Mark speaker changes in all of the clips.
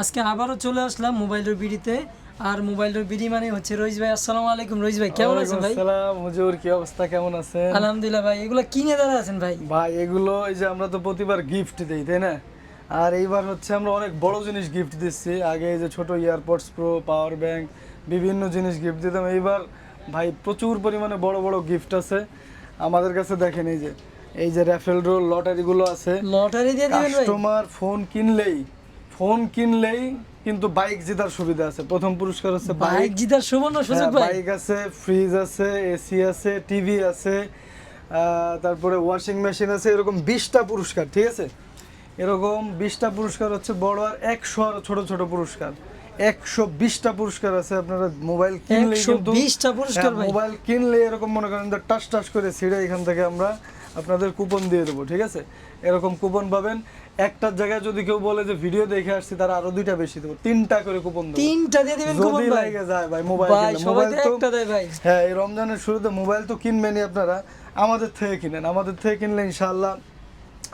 Speaker 1: আজকে আবারও চলে আসলাম মোবাইলের বিড়িতে। আর মোবাইলের বিড়ি মানে হচ্ছে রইজ ভাই। আসসালামু আলাইকুম রইজ ভাই কেমন আছেন ভাই?
Speaker 2: সালাম হুজুর কি অবস্থা? কেমন আছেন?
Speaker 1: আলহামদুলিল্লাহ ভাই এগুলো কিনে দাঁড়া আছেন ভাই?
Speaker 2: ভাই এগুলো এই যে আমরা তো প্রতিবার গিফট দিই তাই না? আর এইবার হচ্ছে আমরা অনেক বড় জিনিস গিফট দিচ্ছি। আগে এই যে ছোট ইয়ারপডস প্রো পাওয়ার ব্যাংক বিভিন্ন জিনিস গিফট দিতাম। এইবার ভাই প্রচুর পরিমাণে বড় বড় গিফট আছে। আমাদের কাছে দেখেন এই যে এই যে র্যাফেল রোল লটারিগুলো আছে।
Speaker 1: লটারি দিয়ে দিবেন ভাই?
Speaker 2: কাস্টমার ফোন কিনলেই ফোন কিনলেই কিন্তু বাইক জেতার সুবিধা আছে। প্রথম পুরস্কার হচ্ছে
Speaker 1: বাইক জিতার সুবর্ণ সুযোগ ভাই।
Speaker 2: বাইক আছে ফ্রিজ আছে এসি আছে টিভি আছে তারপরে ওয়াশিং মেশিন আছে এরকম বিশটা পুরস্কার ঠিক আছে? এরকম বিশটা পুরস্কার হচ্ছে বড় আর একশো আর ছোট ছোট পুরস্কার। একশো বিশটা পুরস্কার আছে আপনারা মোবাইল কিনলে কিন্তু
Speaker 1: পুরস্কার
Speaker 2: মোবাইল কিনলে এরকম মনে করেন টাস টাস করে ছিঁড়ে এখান থেকে আমরা আপনাদের কুপন দিয়ে দেবো ঠিক আছে? এরকম কুপন পাবেন। একটার জায়গায় যদি কেউ বলে যে ভিডিও দেখে আসছি তার আরও দুইটা বেশি দেবো। তিনটা করে কুপন দেবো।
Speaker 1: তিনটা দিয়ে দিবেন কুপন ভাই?
Speaker 2: লাগে যায় ভাই মোবাইল
Speaker 1: ভাই সবাই
Speaker 2: মোবাইল
Speaker 1: তো একটা দেয় ভাই।
Speaker 2: হ্যাঁ এই রমজানের শুরুতে মোবাইল তো কিনবেনই আপনারা। আমাদের থেকে কিনেন। আমাদের থেকে কিনলে ইনশাআল্লাহ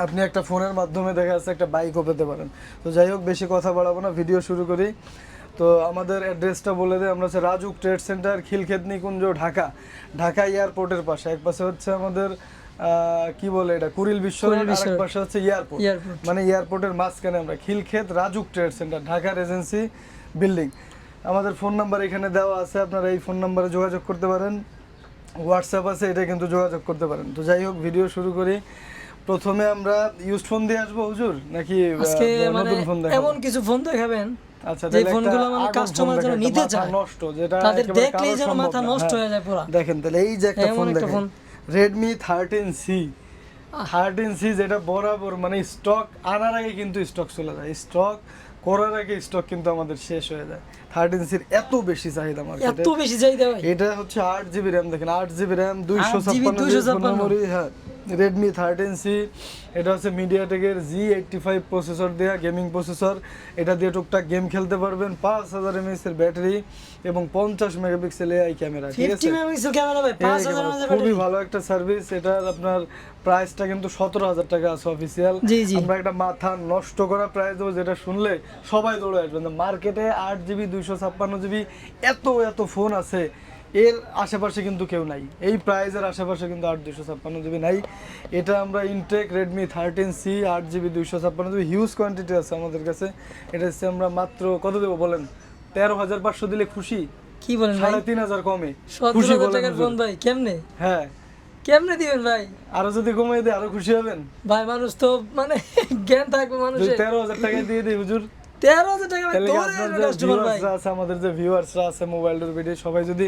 Speaker 2: আপনি একটা ফোনের মাধ্যমে দেখা যাচ্ছে একটা বাইকও পেতে পারেন। তো যাই হোক বেশি কথা বাড়াবো না ভিডিও শুরু করি। তো আমাদের অ্যাড্রেসটা বলে দিই আমরা হচ্ছে রাজুক ট্রেড সেন্টার খিলক্ষেত নিকুঞ্জ ঢাকা। ঢাকা এয়ারপোর্টের পাশে। এক পাশে হচ্ছে আমাদের কি বলে এটা? কুড়িল বিশ্ব আরেক পাশে হচ্ছে এয়ারপোর্ট। মানে এয়ারপোর্টের মাঝখানে আমরা খিলক্ষেত রাজুক ট্রেড সেন্টার ঢাকার এজেন্সি বিল্ডিং। আমাদের ফোন নাম্বার এখানে দেওয়া আছে আপনারা এই ফোন নাম্বারে যোগাযোগ করতে পারেন। হোয়াটসঅ্যাপ আছে এটা কিন্তু যোগাযোগ করতে পারেন। তো যাই হোক ভিডিও শুরু করি। প্রথমে আমরা ইউজ ফোন দিয়ে আসব হুজুর? নাকি
Speaker 1: আজকে মানে
Speaker 2: নতুন ফোন দেখাবো?
Speaker 1: এমন কিছু ফোন দেখাবেন
Speaker 2: আচ্ছা
Speaker 1: যে ফোনগুলো মানে কাস্টমার যেন নিতে চায়
Speaker 2: নষ্ট যেটা
Speaker 1: তাদের দেখলেই যেন মাথা নষ্ট
Speaker 2: হ্যাঁ।
Speaker 1: হয়ে যায় পুরা।
Speaker 2: দেখেন তাহলে এই যে একটা ফোন দেখেন। Redmi thirteen C thirteen C যেটা বরাবর মানে স্টক আনার আগে কিন্তু স্টক চলে যায়। স্টক করার আগে স্টক কিন্তু আমাদের শেষ হয়ে যায়। থার্টিন সির এত বেশি চাহিদা মার্কেটে
Speaker 1: এত বেশি চাহিদা
Speaker 2: এটা হচ্ছে আট জিবি র্যাম দেখেন আট জিবি র্যাম দুইশো
Speaker 1: 8
Speaker 2: ছাপ্পান্ন। মেমোরি হ্যাঁ। রেডমি থার্টিন সি এটা হচ্ছে মিডিয়াটেকের জি এইটটি ফাইভ প্রসেসর দেওয়া গেমিং প্রসেসর এটা দিয়ে টুকটাক গেম খেলতে পারবেন। পাঁচ হাজার এমএস এর ব্যাটারি এবং পঞ্চাশ মেগাপিক্সেল এআই ক্যামেরা ঠিক আছে? খুবই ভালো একটা সার্ভিস এটার আপনার প্রাইসটা কিন্তু সতেরো হাজার টাকা আছে অফিসিয়াল। আমরা একটা মাথা নষ্ট করা প্রাইস দেবো যেটা শুনলে সবাই দৌড়ে আসবেন। মার্কেটে আট জিবি দুইশো ছাপ্পান্ন জিবি এত এত ফোন আছে। এর আশেপাশে কিন্তু কেউ নাই। এই প্রাইজের আশেপাশে কিন্তু আট দুইশো ছাপ্পান্ন জিবি নাই। এটা আমরা ইনটেক রেডমি থার্টিন সি আট জিবি দুইশো ছাপ্পান্ন জিবি হিউজ কোয়ান্টিটি আছে আমাদের কাছে। এটা হচ্ছে আমরা মাত্র কত দেবো বলেন? তেরো হাজার পাঁচশো দিলে খুশি।
Speaker 1: কি বলেন
Speaker 2: সাড়ে তিন হাজার কমে। খুশি বলেন
Speaker 1: টাকার ফোন ভাই কেমনে?
Speaker 2: হ্যাঁ।
Speaker 1: কেমনে দিবেন ভাই?
Speaker 2: আরও যদি কমিয়ে দেয় আরও খুশি হবেন।
Speaker 1: ভাই মানুষ তো মানে জ্ঞান থাকবে
Speaker 2: যদি
Speaker 1: মানুষের।
Speaker 2: তেরো হাজার টাকা দিয়ে দিই হুজুর।
Speaker 1: তেরো হাজার টাকা ভাই
Speaker 2: তাহলে কি
Speaker 1: তোরে
Speaker 2: আপনার
Speaker 1: আসবে
Speaker 2: যে
Speaker 1: কাস্টমার ভাই।
Speaker 2: ভিউয়ার্সরা আছে আমাদের যে ভিউয়ার্সরা আছে মোবাইল ভিডিও সবাই যদি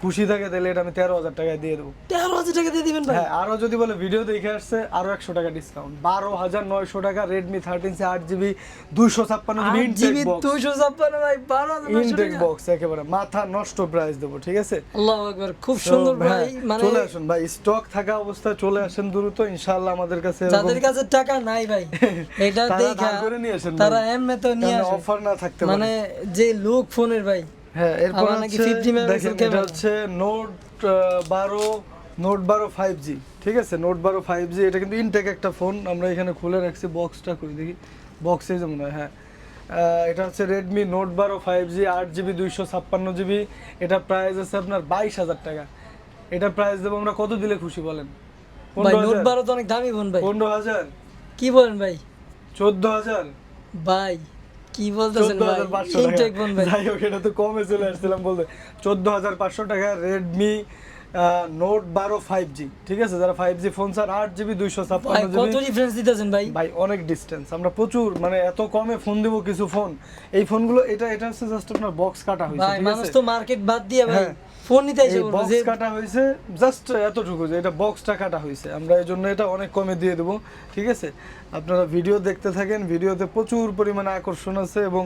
Speaker 2: খুশি থাকে তাহলে এটা আমি তেরো হাজার টাকায় দিয়ে দেবো।
Speaker 1: তেরো হাজার টাকা দিয়ে দিবেন
Speaker 2: হ্যাঁ আরও যদি বলে ভিডিও দেখে আসছে আরও একশো টাকা ডিসকাউন্ট বারো হাজার নয়শো টাকা রেডমি থার্টিন সি আট জিবি দুইশো ছাপ্পান্ন জিবি
Speaker 1: আট জিবি
Speaker 2: ইনটেক বক্স
Speaker 1: দুইশো ছাপ্পান্ন ভাই বারো
Speaker 2: ইনটেক বক্স একেবারে মাথা নষ্ট প্রাইস দেবো ঠিক আছে?
Speaker 1: আল্লাহ একবার খুব সুন্দর ভাই
Speaker 2: হ্যাঁ,
Speaker 1: মানে
Speaker 2: চলে আসুন ভাই স্টক থাকা অবস্থায় চলে আসেন দ্রুত ইনশাআল্লাহ আমাদের কাছে
Speaker 1: যাদের কাছে টাকা নাই ভাই এটা
Speaker 2: তারা
Speaker 1: দেখা এমনি তো নিয়ে
Speaker 2: অফার না থাকতে পারে।
Speaker 1: মানে যে লুক ফোনের ভাই
Speaker 2: হ্যাঁ এরপর হচ্ছে
Speaker 1: 50 megapixel
Speaker 2: দেখেন এটা। হচ্ছে নোট বারো নোট বারো ফাইভ জি ঠিক আছে? নোট বারো ফাইভ জি এটা কিন্তু ইনটেক একটা ফোন আমরা এখানে খুলে রাখছি বক্সটা করে দেখি। বক্সে যেমন হয় এটা হচ্ছে রেডমি নোট বারো ফাইভ জি আট জিবি দুইশো ছাপ্পান্ন জিবি এটা প্রাইস আছে আপনার বাইশ হাজার টাকা। এটা প্রাইস দেবো আমরা কত দিলে খুশি বলেন?
Speaker 1: নোট বারো তো অনেক দামি ফোন ভাই।
Speaker 2: পনেরো হাজার।
Speaker 1: কি বলেন ভাই?
Speaker 2: চোদ্দ হাজার।
Speaker 1: ভাই কি বলতেছেন ভাই? ইনটেক
Speaker 2: টাকা।
Speaker 1: ফোন ভাই।
Speaker 2: যাই হোক এটা তো কমে চলে আসছিলাম বলতে। চোদ্দ হাজার পাঁচশো টাকা Redmi নোট বারো ফাইভ জি ঠিক আছে? যারা ফাইভ জি ফোন স্যার আট জিবি দুইশো
Speaker 1: কত ডিফারেন্স দিতেছেন ভাই?
Speaker 2: ভাই অনেক ডিস্টেন্স আমরা প্রচুর মানে এত কমে ফোন দেবো কিছু ফোন এই ফোনগুলো এটা এটা হচ্ছে জাস্ট আপনার বক্স কাটা হয়েছে
Speaker 1: মানুষ তো মার্কেট বাদ দিয়ে ভাই।
Speaker 2: হ্যাঁ।
Speaker 1: ফোন নিতে
Speaker 2: এই বক্স
Speaker 1: যে
Speaker 2: কাটা হয়েছে জাস্ট এতটুকু যে এটা বক্সটা কাটা হয়েছে। আমরা এই জন্য এটা অনেক কমে দিয়ে দেবো ঠিক আছে? আপনারা ভিডিও দেখতে থাকেন ভিডিওতে প্রচুর পরিমাণে আকর্ষণ আছে এবং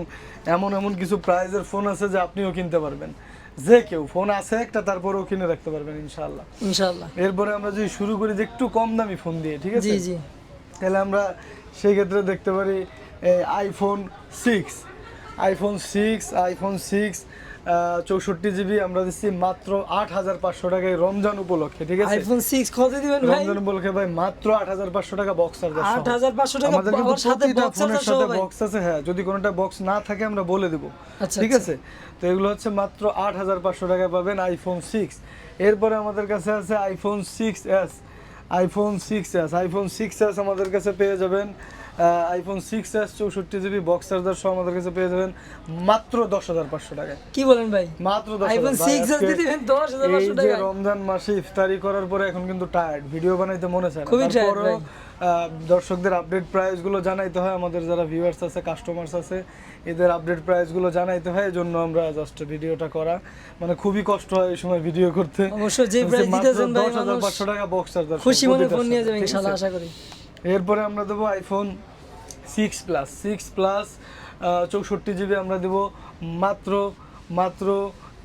Speaker 2: এমন এমন কিছু প্রাইজের ফোন আছে যে আপনিও কিনতে পারবেন। যে কেউ ফোন আছে একটা তারপরেও কিনে রাখতে পারবেন ইনশাআল্লাহ।
Speaker 1: ইনশাআল্লাহ।
Speaker 2: এরপরে আমরা যদি শুরু করি যে একটু কম দামি ফোন দিয়ে ঠিক আছে?
Speaker 1: জি জি।
Speaker 2: তাহলে আমরা সেই ক্ষেত্রে দেখতে পারি iPhone six iPhone six iPhone six চৌষট্টি জিবি আমরা দিচ্ছি মাত্র আট হাজার পাঁচশো টাকায় রমজান উপলক্ষে ঠিক আছে?
Speaker 1: আইফোন সিক্স কত দিবেন ভাই?
Speaker 2: রমজান উপলক্ষে ভাই মাত্র আট হাজার পাঁচশো টাকা বক্স চার্জার
Speaker 1: আট হাজার পাঁচশো টাকা
Speaker 2: আমাদের কিন্তু প্রতিটা ফোনের সাথে বক্স আছে হ্যাঁ যদি কোনোটা বক্স না থাকে আমরা বলে দেবো
Speaker 1: আচ্ছা,
Speaker 2: ঠিক
Speaker 1: আচ্ছা।
Speaker 2: আছে? তো এগুলো হচ্ছে মাত্র আট হাজার পাঁচশো টাকা পাবেন আইফোন সিক্স এরপরে আমাদের কাছে আছে iPhone six S iPhone six S iPhone six S আমাদের কাছে পেয়ে যাবেন আইফোন সিক্স এস চৌষট্টি জিবি বক্স চার্জার সহ আমাদের কাছে পেয়ে যাবেন মাত্র দশ হাজার পাঁচশো টাকায়।
Speaker 1: কি বলেন ভাই?
Speaker 2: মাত্র দশ
Speaker 1: আইফোন সিক্স
Speaker 2: ভাই,
Speaker 1: দিয়ে দিবেন দশ হাজার পাঁচশো টাকা
Speaker 2: রমজান মাসে ইফতারি করার পরে এখন কিন্তু টায়ার্ড ভিডিও বানাইতে মনে চায়
Speaker 1: খুবই।
Speaker 2: আহ, দর্শকদের আপডেট প্রাইসগুলো জানাইতে হয় আমাদের যারা ভিউয়ার্স আছে কাস্টমার্স আছে এদের আপডেট প্রাইসগুলো জানাইতে হয় এই জন্য আমরা জাস্ট ভিডিওটা করা। মানে খুবই কষ্ট হয় এই সময় ভিডিও করতে।
Speaker 1: অবশ্যই যে প্রাইস দিতেছেন ভাই
Speaker 2: 10,500
Speaker 1: মানুষ
Speaker 2: টাকা বক্স চার্জার
Speaker 1: খুশি মনে ফোন নিয়ে যাবেন ইনশাআল্লাহ আশা করি।
Speaker 2: এরপরে আমরা দেবো iPhone six plus six plus চৌষট্টি জিবি আমরা দেবো মাত্র মাত্র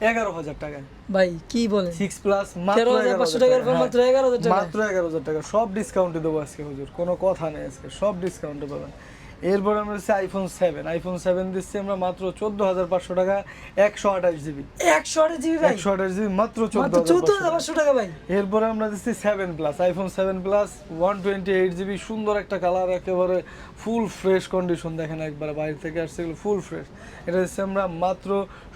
Speaker 2: এগারো হাজার টাকায়।
Speaker 1: ভাই কি বলে
Speaker 2: সিক্স প্লাস
Speaker 1: মাত্র পাঁচশো টাকার মাত্র এগারো হাজার টাকা
Speaker 2: হ্যাঁ। মাত্র এগারো হাজার টাকা। সব ডিসকাউন্টে দেবো আজকে হুজুর। কোনো কথা নেই আজকে সব ডিসকাউন্টে পাবেন। এরপর আমরা দিচ্ছি আইফোন সেভেন আইফোন সেভেন দিচ্ছি আমরা মাত্র চোদ্দ হাজার পাঁচশো টাকা একশো আঠাশ জিবি।
Speaker 1: একশো আট জিবি
Speaker 2: একশো আঠাশ জিবি মাত্র চোদ্দ
Speaker 1: হাজার পাঁচশো টাকা। ভাই।
Speaker 2: এরপরে আমরা দিচ্ছি seven plus iPhone seven plus one twenty eight GB সুন্দর একটা কালার একেবারে ফুল ফ্রেশ কন্ডিশন দেখেন একবার বাইরে থেকে আসছে ফুল ফ্রেশ এটা দিচ্ছি আমরা মাত্র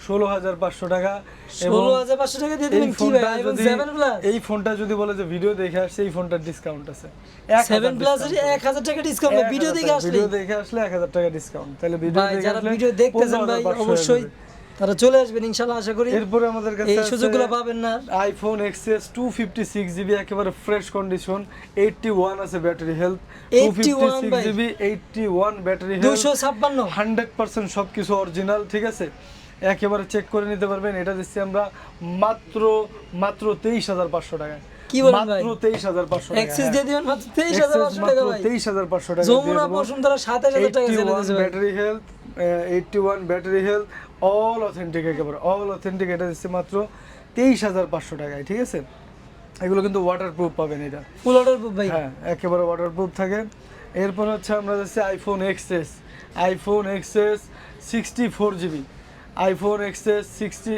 Speaker 2: ষোলো হাজার পাঁচশো টাকা
Speaker 1: ষোলো হাজার পাঁচশো টাকা দিয়ে দিবেন কি ভাই? আইফোন সেভেন প্লাস
Speaker 2: এই ফোনটা যদি বলে যে ভিডিও দেখে আসছে এই ফোনটার ডিসকাউন্ট আছে।
Speaker 1: সেভেন প্লাস এক হাজার টাকা ডিসকাউন্ট ভিডিও দেখে আসলে
Speaker 2: ভিডিও দেখে আসলে এক হাজার টাকা ডিসকাউন্ট তাহলে ভিডিও দেখে
Speaker 1: যারা ভিডিও দেখতেছেন ভাই অবশ্যই তারা চলে আসবেন ইনশাআল্লাহ আশা করি।
Speaker 2: এরপরে আমাদের কাছে
Speaker 1: এই সুযোগগুলো পাবেন না।
Speaker 2: IPhone XS two fifty six GB একেবারে ফ্রেশ কন্ডিশন এইটটি ওয়ান আছে battery health two fifty
Speaker 1: 81
Speaker 2: GB eighty one battery health
Speaker 1: দুশো ছাপ্পান্ন।
Speaker 2: হান্ড্রেড পার্সেন্ট সব কিছু অরিজিনাল ঠিক আছে? একেবারে চেক করে নিতে পারবেন। এটা দিচ্ছি আমরা মাত্র মাত্র তেইশ হাজার পাঁচশো টাকায়।
Speaker 1: কি বলেন ভাই?
Speaker 2: মাত্র তেইশ হাজার পাঁচশো টাকা
Speaker 1: এক্সিস। দিয়ে দিবেন মাত্র তেইশ হাজার পাঁচশো টাকা ভাই।
Speaker 2: টাকা
Speaker 1: Jamuna Bashundhara
Speaker 2: battery health battery all authentic একেবারে অল অথেন্টিক এটা দিচ্ছে মাত্র তেইশ হাজার পাঁচশো টাকায় ঠিক আছে? এগুলো কিন্তু ওয়াটার প্রুফ পাবেন এটা।
Speaker 1: ফুল ভাই।
Speaker 2: হ্যাঁ একেবারে ওয়াটার প্রুফ থাকে। এরপর হচ্ছে আমরা যাচ্ছি iPhone XS iPhone XS sixty four GB iPhone XS sixty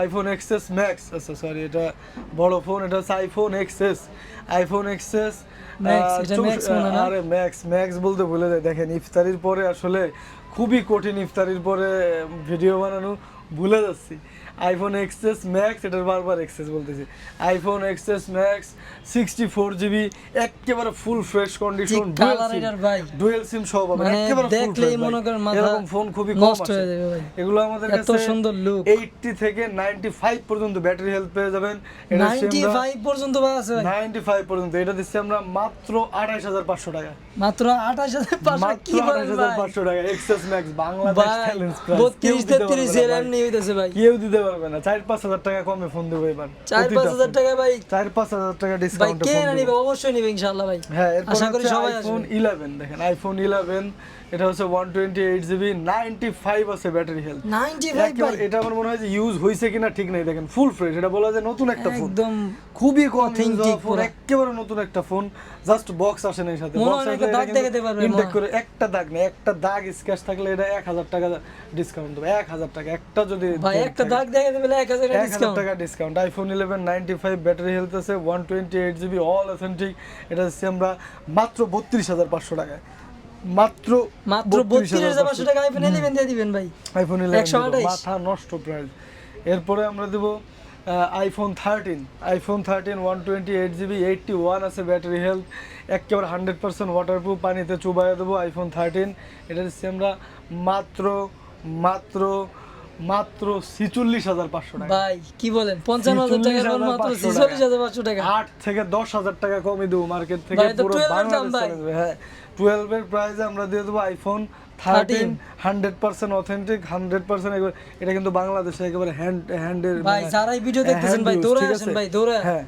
Speaker 2: iPhone XS max আচ্ছা সরি এটা বড় ফোন এটা হচ্ছে আইফোন এক্সএস আইফোন এক্সএস? আরে ম্যাক্স ম্যাক্স বলতে ভুলে যায়। দেখেন ইফতারির পরে আসলে খুবই কঠিন ইফতারির পরে ভিডিও বানানো ভুলে যাচ্ছি। আইফোন এক্সএস ম্যাক্স এটার বারবার এক্সএস বলতেছি। IPhone XS max sixty four GB একেবারে full fresh condition? Dual sim সহ পাবেন
Speaker 1: মানে
Speaker 2: একেবারে
Speaker 1: দেখলেই মনে করেন
Speaker 2: এরকম ফোন খুবই কম আছে।
Speaker 1: হয়ে যাবে
Speaker 2: এগুলো আমাদের
Speaker 1: এত
Speaker 2: কাছে
Speaker 1: সুন্দর look।
Speaker 2: 80 থেকে 95 পর্যন্ত ব্যাটারি হেলথ পেয়ে যাবেন। এটা
Speaker 1: নাইনটি ফাইভ পর্যন্ত ভাই আছে ভাই।
Speaker 2: 95 পর্যন্ত। এটা দিচ্ছি আমরা মাত্র 28500 টাকা।
Speaker 1: মাত্র আঠাশ হাজার পাঁচশো
Speaker 2: মাত্র
Speaker 1: কি বলেন
Speaker 2: 28500 টাকা। এক্সএস ম্যাক্স বাংলাদেশ
Speaker 1: ভাই
Speaker 2: চ্যালেঞ্জ প্রাইস
Speaker 1: বত্রিশ তেত্রিশ এর এমনি হইতেছে ভাই।
Speaker 2: কেউ দিতে পারবে না। 4 5000 টাকা কমে ফোন দেবো এবার।
Speaker 1: চার পাঁচ হাজার টাকা ভাই।
Speaker 2: 4 5000 টাকা ডিসকাউন্ট
Speaker 1: কে নিবে? অবশ্যই নিবে ইনশাআল্লাহ ভাই।
Speaker 2: হ্যাঁ
Speaker 1: আশা করি সবাই
Speaker 2: আইফোন ইলেভেন দেখেন আইফোন 11 এটা হচ্ছে 128 জিবি 95 আছে ব্যাটারি হেলথ
Speaker 1: নাইনটি ফাইভ
Speaker 2: এটা আমার মনে হয় যে ইউজ হয়েছে কিনা ঠিক নাই দেখেন ফুল ফ্রেশ এটা বলা যায় নতুন একটা ফোন
Speaker 1: একদম
Speaker 2: খুবই
Speaker 1: Authentic
Speaker 2: ফোন একেবারে নতুন একটা ফোন জাস্ট বক্স আসে না এর সাথে। বক্স
Speaker 1: একটা দাগ দেখাতে পারবে,
Speaker 2: ইনটেক করে একটা দাগ নেই একটা দাগ স্ক্র্যাচ থাকলে এটা 1000 টাকা ডিসকাউন্ট দেবে 1000 টাকা। একটা যদি
Speaker 1: ভাই একটা দাগ দেখে দেবে এক হাজার ডিসকাউন্ট
Speaker 2: টাকা discount iPhone eleven ninety five battery health আছে one twenty eight GB all authentic এটা হচ্ছে আমরা মাত্র বত্রিশ হাজার পাঁচশো টাকায়। মাত্র
Speaker 1: মাত্র বত্রিশ হাজার পাঁচশো। টাকা আইফোন ইলেভেন দিয়ে দিবেন ভাই।
Speaker 2: আইফোন ইলেভেন মাথা নষ্ট প্রাইস এরপরে আমরা দেবো iPhone thirteen iPhone thirteen one twenty eight GB eighty one আছে ব্যাটারি হেলথ একেবারে হান্ড্রেড পার্সেন্ট ওয়াটারপ্রুফ পানিতে চুবাইয়ে দেবো আইফোন থার্টিন এটা দিচ্ছি আমরা মাত্র মাত্র মাত্র ছিচল্লিশ হাজার পাঁচশো টাকা।
Speaker 1: ভাই কি বলেন? পঞ্চান্ন হাজার টাকা মাত্র ছিচল্লিশ হাজার পাঁচশো টাকা।
Speaker 2: আট থেকে দশ হাজার টাকা কমে দেবো। মার্কেট থেকে পুরো
Speaker 1: 12 এর দাম
Speaker 2: বাংলাদেশ। হ্যাঁ। টুয়েলভ এর প্রাইসে আমরা দিয়ে দেবো iPhone thirteen hundred percent authentic hundred percent এটা কিন্তু বাংলাদেশে একেবারে হ্যান্ড হ্যান্ডের
Speaker 1: ভাই যারাই ভিডিও দেখতেছেন ভাই দৌড়ে আসেন ভাই দৌড়ে।
Speaker 2: হ্যাঁ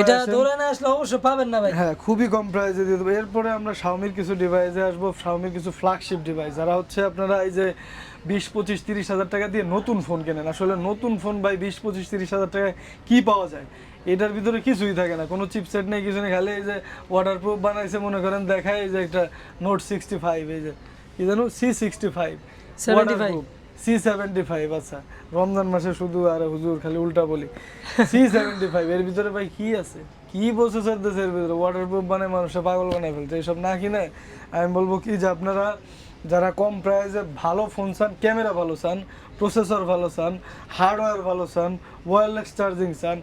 Speaker 1: এটা দৌড়ে না আসলে অবশ্যই পাবেন না ভাই।
Speaker 2: হ্যাঁ খুবই কম প্রাইসে দিয়ে দেবো। এরপরে আমরা শাওমির কিছু ডিভাইসে আসব শাওমির কিছু ফ্ল্যাগশিপ ডিভাইস যারা হচ্ছে আপনারা এই যে বিশ পঁচিশ তিরিশ হাজার টাকা দিয়ে নতুন ফোন কেনেন আসলে নতুন ফোন ভাই বিশ পঁচিশ তিরিশ হাজার টাকায় কি পাওয়া যায়? এটার ভিতরে কিছুই থাকে না। কোনো চিপসেট নেই কিছু নেই খালি এই যে ওয়াটারপ্রুফ বানাইছে মনে করেন দেখায় এই যে একটা নোট সিক্সটি ফাইভ এই যে কি জানো? C sixty five
Speaker 1: 75
Speaker 2: C seventy five আচ্ছা। রমজান মাসে শুধু আর হুজুর খালি উল্টা বলি। সি সেভেন্টি ফাইভ এর ভিতরে ভাই কি আছে? কি প্রসেসর দেশে এর ভিতরে? ওয়াটার প্রুফ বানায় মানুষে পাগল বানায় ফেলছে এইসব না কিনে আমি বলব কি যে আপনারা যারা কম প্রাইসে ভালো ফোন চান ক্যামেরা ভালো চান প্রসেসর ভালো চান হার্ডওয়্যার ভালো চান ওয়্যারলেস চার্জিং চান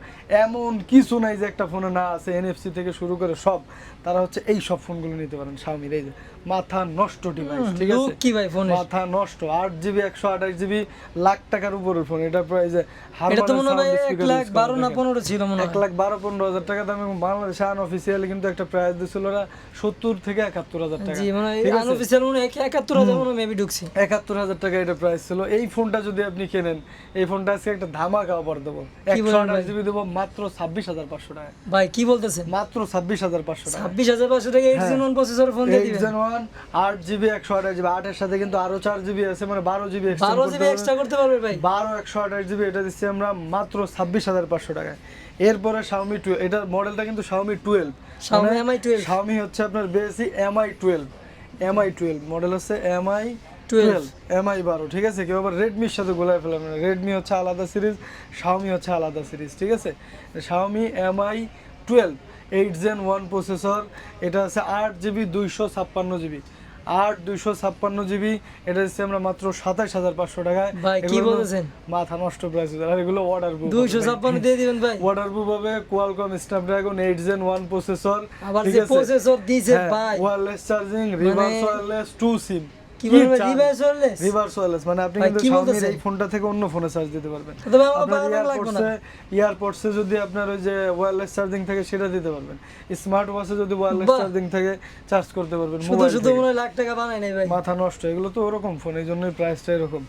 Speaker 2: এমন কিছু নাই যে একটা ফোনে না আছে এনএফসি থেকে শুরু করে সব। তারা হচ্ছে এই সব ফোনগুলো নিতে পারেন শাওমির এই যে মাথা নষ্ট ডিভাইস ঠিক আছে?
Speaker 1: কি ভাই ফোনের
Speaker 2: মাথা নষ্ট আট জিবি একশো আঠাশ জিবি লাখ টাকার উপরের ফোন এটা প্রায় যে
Speaker 1: এটা তো মনে হয় এক লাখ বারো না পনেরো ছিল মনে
Speaker 2: এক লাখ বারো পনেরো হাজার টাকা দামে বাংলাদেশে আনঅফিসিয়ালি কিন্তু একটা প্রাইস দিছিল ওরা সত্তর থেকে একাত্তর হাজার টাকা।
Speaker 1: জি মানে আনঅফিসিয়াল মনে হয় একাত্তর হাজার মনে মেবি ঢুকছে।
Speaker 2: একাত্তর হাজার টাকা এটা প্রাইস ছিল। এই ফোনটা যদি আপনি কেনেন এই ফোনটা আজকে একটা ধামাকা অফার দেবো। একশো আঠাশ জিবি দেবো মাত্র ছাব্বিশ হাজার পাঁচশো টাকা
Speaker 1: ভাই কি বলতেছেন?
Speaker 2: মাত্র ছাব্বিশ হাজার পাঁচশো টাকা
Speaker 1: ছাব্বিশ হাজার পাঁচশো টাকা এইট জিন ওয়ান প্রসেসর ফোন দিয়ে দিবেন।
Speaker 2: ওয়ান আট জিবি একশো আঠাশ জিবি আটের সাথে কিন্তু আরও চার জিবি আছে মানে বারো জিবি
Speaker 1: বারো জিবি এক্সট্রা করতে পারবে ভাই।
Speaker 2: বারো একশো আঠাশ জিবি এটা দিচ্ছি আমরা মাত্র ছাব্বিশ হাজার পাঁচশো টাকায়। এরপরে শাওমি টুয়েলভ এটার মডেলটা কিন্তু Xiaomi twelve
Speaker 1: Xiaomi Mi 12
Speaker 2: Xiaomi হচ্ছে আপনার বেশি Mi twelve Mi twelve model হচ্ছে এমআই
Speaker 1: 12
Speaker 2: টুয়েলভ এমআই বারো ঠিক আছে? কেউ আবার রেডমির সাথে গোলায় ফেলাম না। রেডমি হচ্ছে আলাদা সিরিজ শাওমি হচ্ছে আলাদা সিরিজ ঠিক আছে? Xiaomi Mi twelve eight gen one processor এটা হচ্ছে আট জিবি দুইশো ছাপ্পান্ন জিবি আট দুইশো ছাপ্পান্ন জিবি এটা হচ্ছে আমরা মাত্র সাতাশ হাজার পাঁচশো টাকায়।
Speaker 1: ভাই, কি বলতেছেন?
Speaker 2: মাথা নষ্ট প্রাইস আর এগুলো অর্ডার
Speaker 1: দুইশো ছাপ্পান্ন দিয়ে দিবেন ভাই।
Speaker 2: ওয়াটারপ্রুফ হবে Qualcomm Snapdragon eight gen one processor
Speaker 1: আবার প্রসেসর দিয়েছে
Speaker 2: হ্যাঁ,
Speaker 1: ভাই।
Speaker 2: Wireless charging reverse wireless two sim
Speaker 1: কি বলবেন রিভার্স ওয়ারলেস
Speaker 2: রিভার্স ওয়্যারলেস মানে আপনি কিন্তু
Speaker 1: কি
Speaker 2: এই ফোনটা থেকে অন্য ফোনে চার্জ দিতে পারবেন।
Speaker 1: তবে আমার লাগবে না?
Speaker 2: এয়ারপোর্টসে এয়ারপোর্টসে যদি আপনার ওই যে ওয়্যারলেস চার্জিং থাকে সেটা দিতে পারবেন। স্মার্ট ওয়াচে যদি ওয়্যারলেস চার্জিং থেকে চার্জ করতে পারবেন
Speaker 1: শুধু শুধু মনে লাখ টাকা বানাই নাই ভাই।
Speaker 2: মাথা নষ্ট এগুলো তো ওরকম ফোন এই জন্যই প্রাইসটা এরকম।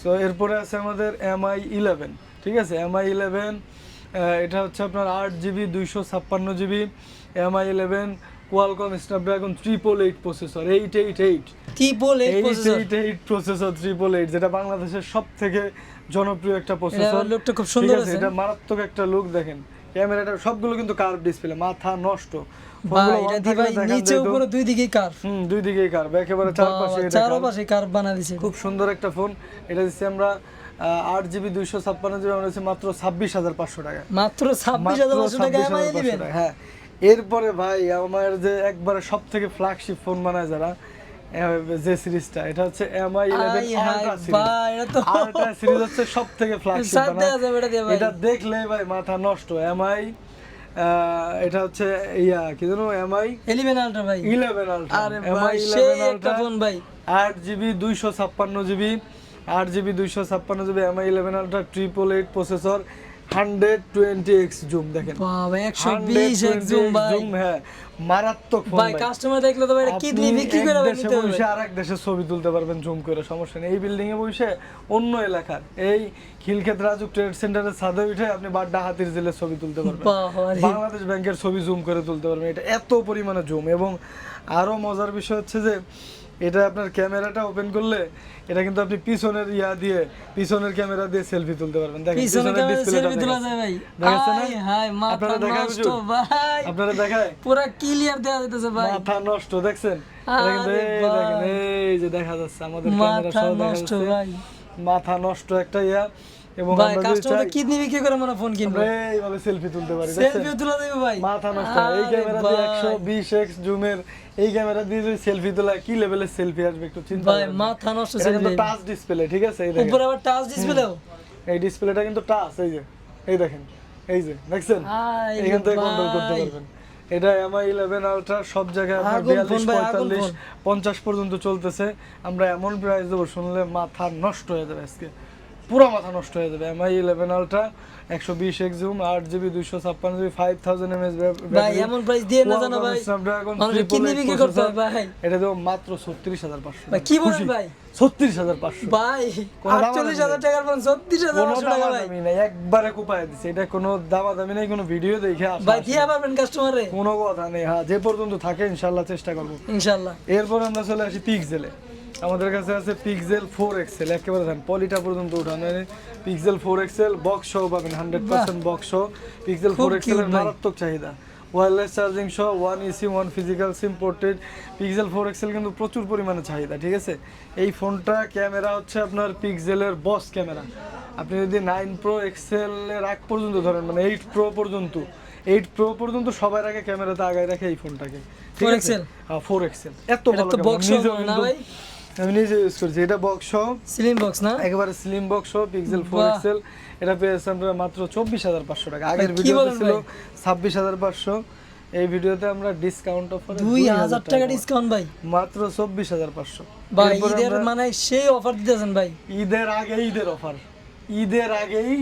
Speaker 2: সো এরপরে আছে আমাদের এমআই ইলেভেন ঠিক আছে? এমআই ইলেভেন এটা হচ্ছে আপনার আট জিবি দুইশো ছাপ্পান্ন GB Mi eleven Qualcomm Snapdragon triple eight processor eight eight eight
Speaker 1: triple eight
Speaker 2: eight
Speaker 1: processor
Speaker 2: eight eight processor triple eight যেটা বাংলাদেশের সব থেকে জনপ্রিয় একটা প্রসেসর
Speaker 1: লোকটা খুব সুন্দর আছে
Speaker 2: এটা মারাত্মক একটা লুক দেখেন। ক্যামেরাটা সবগুলো কিন্তু কার্ভ ডিসপ্লে মাথা নষ্ট।
Speaker 1: ভাই
Speaker 2: ফোনগুলো
Speaker 1: এটা
Speaker 2: on
Speaker 1: দি
Speaker 2: থাকলে
Speaker 1: ভাই
Speaker 2: দেখা
Speaker 1: নিচে উপরে দুই দিকেই কার
Speaker 2: হুম দুই দিকেই কার্ভ একেবারে চারপাশে
Speaker 1: চারপাশে কার বানা দিছে।
Speaker 2: খুব সুন্দর একটা ফোন এটা দিচ্ছি আমরা আট জিবি দুইশো ছাপ্পান্ন জিবি আমরা মাত্র ছাব্বিশ হাজার পাঁচশো টাকা
Speaker 1: মাত্র ছাব্বিশ হাজার পাঁচশো টাকা
Speaker 2: হ্যাঁ। এরপরে ভাই আমার যে একবারে সব থেকে ফ্ল্যাগশিপ ফোন বানায় যারা যে সিরিজটা এটা হচ্ছে এমআই সিরিজ হচ্ছে সব থেকে ফ্ল্যাগশিপ
Speaker 1: এটা
Speaker 2: দেখলে ভাই মাথা নষ্ট। এমআই এটা হচ্ছে ইয়া কি জানো এমআই
Speaker 1: এলিভেন আলট্রা ভাই।
Speaker 2: ইলেভেন আলট্রা
Speaker 1: আরে ভাই সেই একটা ফোন ভাই।
Speaker 2: আট জিবি দুইশো ছাপ্পান্ন জিবি আট জিবি দুইশো ছাপ্পান্ন GB Mi eleven ultra triple eight processor hundred twenty X zoom দেখেন।
Speaker 1: একশো বিশ একজন ভাই
Speaker 2: জুম হ্যাঁ মারাত্মক
Speaker 1: ভাই কাস্টমার দেখলে তো এটা কিডনি
Speaker 2: আপনি
Speaker 1: বিক্রি করে
Speaker 2: দেশে
Speaker 1: নিতে হবে?
Speaker 2: বসে দেশে ছবি তুলতে পারবেন জুম করে সমস্যা নেই। এই বিল্ডিং এ বসে অন্য এলাকার এই খিলক্ষেত রাজুক ট্রেড সেন্টারের ছাদে উঠে আপনি বাড্ডা হাতির জেলের ছবি তুলতে পারবেন। বাংলাদেশ ব্যাংকের ছবি জুম করে তুলতে পারবেন। এটা এত পরিমাণে জুম এবং আরও মজার বিষয় হচ্ছে যে এটা আপনার ক্যামেরাটা ওপেন করলে এটা কিন্তু আপনি পিছনের ইয়া দিয়ে পিছনের ক্যামেরা দিয়ে সেলফি তুলতে পারবেন। দেখেন পিছনের
Speaker 1: ক্যামেরা সেলফি তোলা যায় ভাই? হাই হাই মাথা
Speaker 2: আপনারা দেখায়
Speaker 1: নষ্ট ভাই।
Speaker 2: আপনারা দেখায়।
Speaker 1: পুরা ক্লিয়ার দেওয়া যেতেছে ভাই।
Speaker 2: মাথা নষ্ট দেখছেন? এটা কিন্তু এই দেখেন এই যে দেখা যাচ্ছে আমাদের ক্যামেরা সহ দেখা
Speaker 1: নষ্ট
Speaker 2: যাচ্ছে।
Speaker 1: ভাই।
Speaker 2: মাথা নষ্ট একটা ইয়া। এবং
Speaker 1: ভাই
Speaker 2: আমরা যদি
Speaker 1: কাস্টমার
Speaker 2: চাই
Speaker 1: কিডনি বিক্রি করে মানে ফোন কিনবে।
Speaker 2: আমরা এইভাবে সেলফি তুলতে পারি
Speaker 1: সেলফি তোলা দেবে ভাই।
Speaker 2: মাথা নষ্ট। এই ক্যামেরা দিয়ে
Speaker 1: ভাই।
Speaker 2: একশো বিশ এক্স জুমের এই ক্যামেরা দিয়ে যদি সেলফি তোলা কি লেভেলের সেলফি আসবে একটু চিন্তা
Speaker 1: ভাই। মাথা নষ্ট
Speaker 2: এটা
Speaker 1: সেলফি
Speaker 2: টাচ ডিসপ্লে ঠিক আছে? এই দেখেন।
Speaker 1: উপরে আবার টাচ ডিসপ্লেও
Speaker 2: এই ডিসপ্লেটা কিন্তু টাচ এই যে। এই দেখেন। এই যে দেখছেন? এখান থেকে কন্ট্রোল করতে পারবেন। এটা এমআই ইলেভেন আলট্রা সব জায়গায় আপনার বিয়াল্লিশ পঁয়তাল্লিশ পঞ্চাশ পর্যন্ত চলতেছে। আমরা এমন প্রাইস দেবো শুনলে মাথা নষ্ট হয়ে যাবে আজকে। পুরো মাথা নষ্ট হয়ে যাবে এমআই ইলেভেন আলট্রা একশো বিশ এক্স জুম আট জিবি দুইশো ছাপ্পান্ন জিবি ফাইভ থাউজেন্ড এমএস
Speaker 1: ভাই এমন প্রাইস দিয়ে না জানো ভাই। মানুষের কিডনি বিক্রি করতে হবে ভাই।
Speaker 2: এটা দেবো মাত্র ছত্রিশ হাজার পাঁচশো।
Speaker 1: ভাই কি বলেন ভাই?
Speaker 2: ছত্রিশ হাজার পাঁচশো।
Speaker 1: ভাই
Speaker 2: কোনো দাম
Speaker 1: আটচল্লিশ। হাজার টাকার ফোন ছত্রিশ হাজার
Speaker 2: কোনো
Speaker 1: পাঁচশো টাকা ভাই।
Speaker 2: একবারে কোপায় দিছে। এটা কোনো দামাদামি নাই কোনো ভিডিও দেখে
Speaker 1: ভাই দিয়ে পারবেন কাস্টমারে
Speaker 2: কোনো কথা নেই হ্যাঁ যে পর্যন্ত থাকে ইনশাল্লাহ চেষ্টা করব।
Speaker 1: ইনশাল্লাহ।
Speaker 2: এরপর আমরা চলে আসি পিক্সেলে আমাদের কাছে আছে পিক্সেল ফোর এক্সেল একেবারে ধান পলিটা পর্যন্ত উঠানো। পিক্সেল ফোর এক্সেল বক্স সহ পাবেন হান্ড্রেড পার্সেন্ট বক্স সহ। পিক্সেল ফোর এক্সেল মারাত্মক চাহিদা। ওয়্যারলেস চার্জিং সহ one eSIM one physical sim ported Pixel four XL কিন্তু প্রচুর পরিমাণে চাহিদা ঠিক আছে? এই ফোনটা ক্যামেরা হচ্ছে আপনার পিক্সেলের বস ক্যামেরা। আপনি যদি নাইন প্রো এক্সেলের আগ পর্যন্ত ধরেন মানে এইট প্রো পর্যন্ত এইট প্রো পর্যন্ত সবার আগে ক্যামেরাতে আগায় রাখে এই ফোনটাকে
Speaker 1: 4XL?
Speaker 2: হ্যাঁ ফোর এক্সেল এত
Speaker 1: এটা
Speaker 2: ভালো নিজেও? আমি নিজে ইউজ করছি। এটা বক্স
Speaker 1: স্লিম বক্স না?
Speaker 2: একেবারে slim box Pixel four XL এটা পেয়েছে আমরা মাত্র চব্বিশ হাজার পাঁচশো টাকা। আগের
Speaker 1: ভিডিও
Speaker 2: ছিল ছাব্বিশ হাজার পাঁচশো। এই ভিডিওতে আমরা ডিসকাউন্ট অফার
Speaker 1: টাকা ডিসকাউন্ট ভাই।
Speaker 2: মাত্র চব্বিশ হাজার পাঁচশো।
Speaker 1: ভাই ঈদের মানে সেই অফার দিতেছেন ভাই।
Speaker 2: ঈদের আগে ঈদের অফার ঈদের আগেই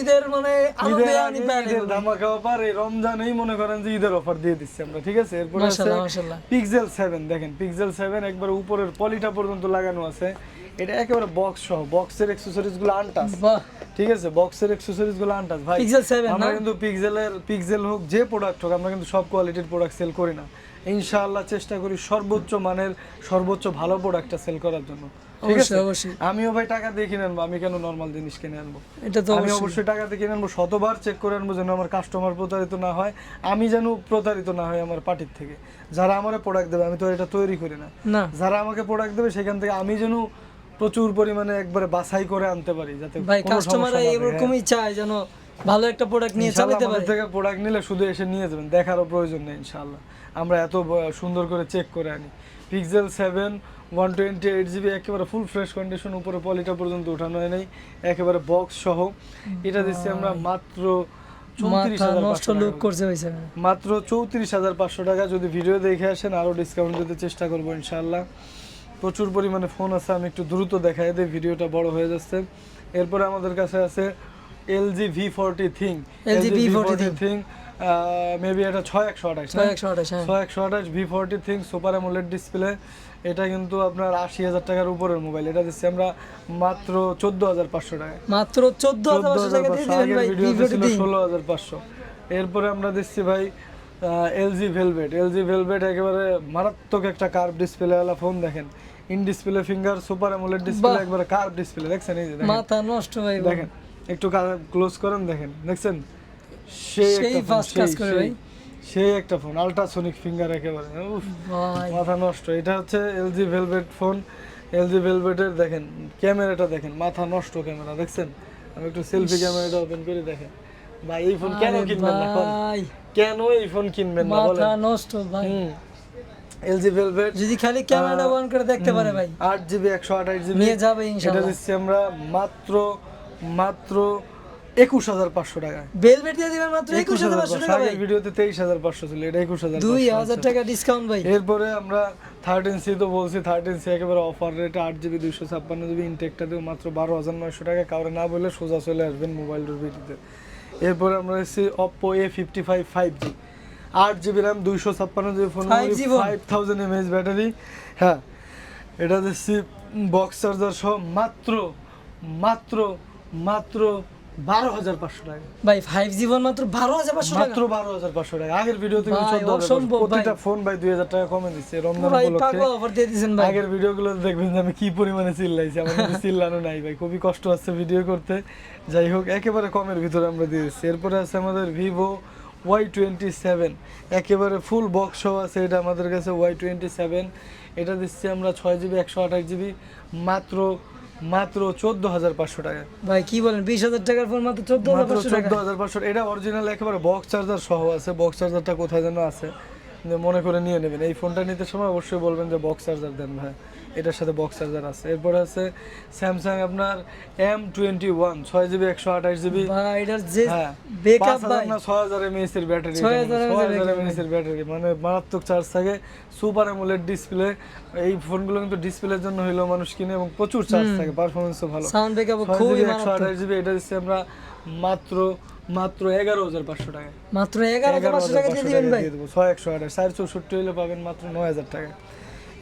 Speaker 2: ঈদের
Speaker 1: মানে
Speaker 2: ঈদের ধামাকা অফার এই রমজানেই মনে করেন যে ঈদের অফার দিয়ে দিচ্ছি আমরা ঠিক আছে? এরপরে পিক্সেল সেভেন দেখেন পিক্সেল সেভেন একবার উপরের পলিটা পর্যন্ত লাগানো আছে। এটা একেবারে বক্স সহ বক্সের অ্যাক্সেসরিজগুলো আনটাস ঠিক আছে? বক্সের অ্যাক্সেসরিজগুলো আনটাস ভাই
Speaker 1: Pixel 7
Speaker 2: আমরা কিন্তু পিক্সেলের পিক্সেল হোক যে প্রোডাক্ট হোক আমরা কিন্তু সব কোয়ালিটির প্রোডাক্ট সেল করি না। ইনশাআল্লাহ চেষ্টা করি সর্বোচ্চ মানের সর্বোচ্চ ভালো প্রোডাক্টটা সেল করার জন্য। ঠিক আছে?
Speaker 1: অবশ্যই। অবশ্যই
Speaker 2: আমিও ভাই টাকা দিয়ে কিনে আনব আমি কেন নর্মাল জিনিস কিনে আনব?
Speaker 1: এটা তো
Speaker 2: আমি
Speaker 1: অবশ্যই।
Speaker 2: টাকা দিয়ে কিনে আনব শতবার চেক করে আনব যেন আমার কাস্টমার প্রতারিত না হয় আমি যেন প্রতারিত না হয় আমার পার্টির থেকে। যারা আমার প্রোডাক্ট দেবে আমি তো এটা তৈরি করি না।
Speaker 1: না।
Speaker 2: যারা আমাকে প্রোডাক্ট দেবে সেখান থেকে আমি যেন প্রচুর পরিমাণে একবারে বাছাই করে আনতে পারি যাতে
Speaker 1: ভাই
Speaker 2: কোনো
Speaker 1: কাস্টমার
Speaker 2: সমস্যা না হয়।
Speaker 1: এরকমই চায় যেন ভালো একটা প্রোডাক্ট নিয়ে চালাতে পারে।
Speaker 2: থেকে প্রোডাক্ট নিলে শুধু এসে নিয়ে যাবেন দেখারও প্রয়োজন নেই ইনশাআল্লাহ। আমরা এত সুন্দর করে চেক করে আনি। Pixel seven one twenty eight GB একেবারে ফুল ফ্রেশ কন্ডিশন উপরে পলিটা পর্যন্ত উঠানো হয় নাই একেবারে বক্স সহ। এটা দিচ্ছি আমরা মাত্র মাত্র চৌত্রিশ হাজার পাঁচশো টাকা যদি ভিডিও দেখে আসেন আরও ডিসকাউন্ট দিতে চেষ্টা করব ইনশাআল্লাহ। প্রচুর পরিমাণে ফোন আছে আমি একটু দ্রুত দেখাই দিই ভিডিওটা বড় হয়ে যাচ্ছে। এরপরে আমাদের কাছে আছে LG V forty thing
Speaker 1: LG V40
Speaker 2: thing maybe এটা ছয় একশো আঠাশ
Speaker 1: ছয় একশো আঠাশ হ্যাঁ।
Speaker 2: ছয় একশো আঠাশ V forty thing super AMOLED display এটা কিন্তু আপনার আশি হাজার টাকার উপরের মোবাইল এটা দিচ্ছি আমরা মাত্র চোদ্দ হাজার পাঁচশো টাকায়।
Speaker 1: মাত্র চোদ্দ হাজার টাকা
Speaker 2: ষোলো হাজার পাঁচশো। এরপরে আমরা দিচ্ছি ভাই এলজি ভেলভেট এলজি ভেলভেট একেবারে মারাত্মক একটা কার্ভ ডিসপ্লে ওয়ালা ফোন দেখেন। In display finger super AMOLED display একবারে কার্ভ ডিসপ্লে দেখছেন এই যে
Speaker 1: মাথা নষ্ট ভাই
Speaker 2: দেখেন? একটু ক্লোজ করেন দেখেন? দেখছেন? সেই
Speaker 1: কাজ করে ভাই।
Speaker 2: সেই একটা ফোন আল্ট্রাসোনিক ফিঙ্গার একেবারে মাথা নষ্ট। এটা হচ্ছে এলজি ভেলভেট ফোন এলজি ভেলভেটের দেখেন ক্যামেরাটা দেখেন মাথা নষ্ট ক্যামেরা দেখছেন? আমি একটু সেলফি ক্যামেরাটা ওপেন করে দেখেন। ভাই এই ফোন কেন কিনবেন না
Speaker 1: ভাই।
Speaker 2: কেন এই ফোন কিনবেন না
Speaker 1: মাথা নষ্ট ভাই।
Speaker 2: এলজি ভেলভেট
Speaker 1: যদি খালি ক্যামেরা অন করে দেখতে পারে ভাই।
Speaker 2: আট জিবি একশো আঠাশ জিবি
Speaker 1: নিয়ে যাবে
Speaker 2: এটা
Speaker 1: ইনশাআল্লাহ
Speaker 2: দিচ্ছি আমরা মাত্র মাত্র একুশ হাজার পাঁচশো টাকায়।
Speaker 1: বেলভেট দিয়ে দিবেন মাত্র একুশ হাজার পাঁচশো টাকা
Speaker 2: আগের ভিডিওতে তেইশ হাজার পাঁচশো ছিল এটা একুশ হাজার
Speaker 1: দুই হাজার টাকা ডিসকাউন্ট ভাই।
Speaker 2: এরপরে আমরা থার্টিন সি তো বলছি থার্টিন সি একেবারে অফার রেটে আট জিবি দুইশো ছাপ্পান্ন জিবি ইনটেকটা দেবো মাত্র বারো হাজার নয়শো টাকা। কাউরে না বলে সোজা চলে আসবেন মোবাইল ভিডিওতে এরপরে আমরা এসেছি Oppo A fifty five five G আট জিবি র্যাম দুইশো ছাপ্পান্ন GB phone
Speaker 1: 5G phone?
Speaker 2: Five thousand mAh battery হ্যাঁ এটা দিচ্ছি বক্স চার্জার সহ। মাত্র মাত্র মাত্র বারো হাজার পাঁচশো টাকা।
Speaker 1: ভাই ফাইভ জি ফোন মাত্র বারো হাজার পাঁচশো টাকা।
Speaker 2: মাত্র বারো হাজার পাঁচশো টাকা। আগের
Speaker 1: অসম্ভব
Speaker 2: প্রতিটা ফোন ভাই দুই হাজার টাকা কমে দিচ্ছে রমজান
Speaker 1: ভাই
Speaker 2: উপলক্ষে।
Speaker 1: অফার দিয়ে দিয়েছেন ভাই।
Speaker 2: আগের ভিডিওগুলো দেখবেন যে আমি কি পরিমাণে চিল্লাইছি। আমার কিন্তু চিল্লানো নাই ভাই। খুবই কষ্ট হচ্ছে ভিডিও করতে। যাই হোক একেবারে কমের ভিতরে আমরা দিয়ে দিচ্ছি। এরপরে আছে আমাদের ভিভো ওয়াই টোয়েন্টি সেভেন একেবারে ফুল বক্স সহ আছে। এটা আমাদের কাছে ওয়াই টোয়েন্টি সেভেন এটা দিচ্ছি আমরা ছয় জিবি একশো আঠাশ জিবি মাত্র মাত্র চোদ্দ হাজার পাঁচশো টাকা।
Speaker 1: ভাই কি বলেন? বিশ হাজার টাকার ফোন মাত্র চোদ্দ হাজার
Speaker 2: মাত্র চোদ্দ হাজার পাঁচশো। এটা অরিজিনাল একেবারে বক্স চার্জার সহ আছে। বক্স চার্জারটা কোথায় যেন আছে। মনে করে নিয়ে নেবেন। এই ফোনটা নিতে সময় অবশ্যই বলবেন যে বক্স চার্জার দেন ভাই। এটার সাথে বক্স চার্জার আছে। এরপরে আছে স্যামসাং আপনার এম টোয়েন্টি ওয়ান ছয় জিবি একশো আঠাশ জিবি
Speaker 1: এটার যে
Speaker 2: না ছয় হাজার এমএএইচ এর ব্যাটারি
Speaker 1: 6000
Speaker 2: ছয় হাজার এমএএইচ এর ব্যাটারি মানে মারাত্মক চার্জ থাকে। সুপার অ্যামোলেড ডিসপ্লে এই ফোনগুলো কিন্তু ডিসপ্লের জন্য হইল মানুষ কিনে এবং প্রচুর চার্জ থাকে। পারফরমেন্সও ভালো।
Speaker 1: সাউন্ড ব্যাকআপ খুবই
Speaker 2: একশো আঠাশ জিবি এটা দিচ্ছি আমরা মাত্র মাত্র এগারো হাজার পাঁচশো টাকা
Speaker 1: মাত্র এগারো হাজার পাঁচশো টাকা দিয়ে দিবেন ভাই।
Speaker 2: ছয় একশো আঠাশ সাড়ে চৌষট্টি হলে পাবেন মাত্র নয় হাজার টাকা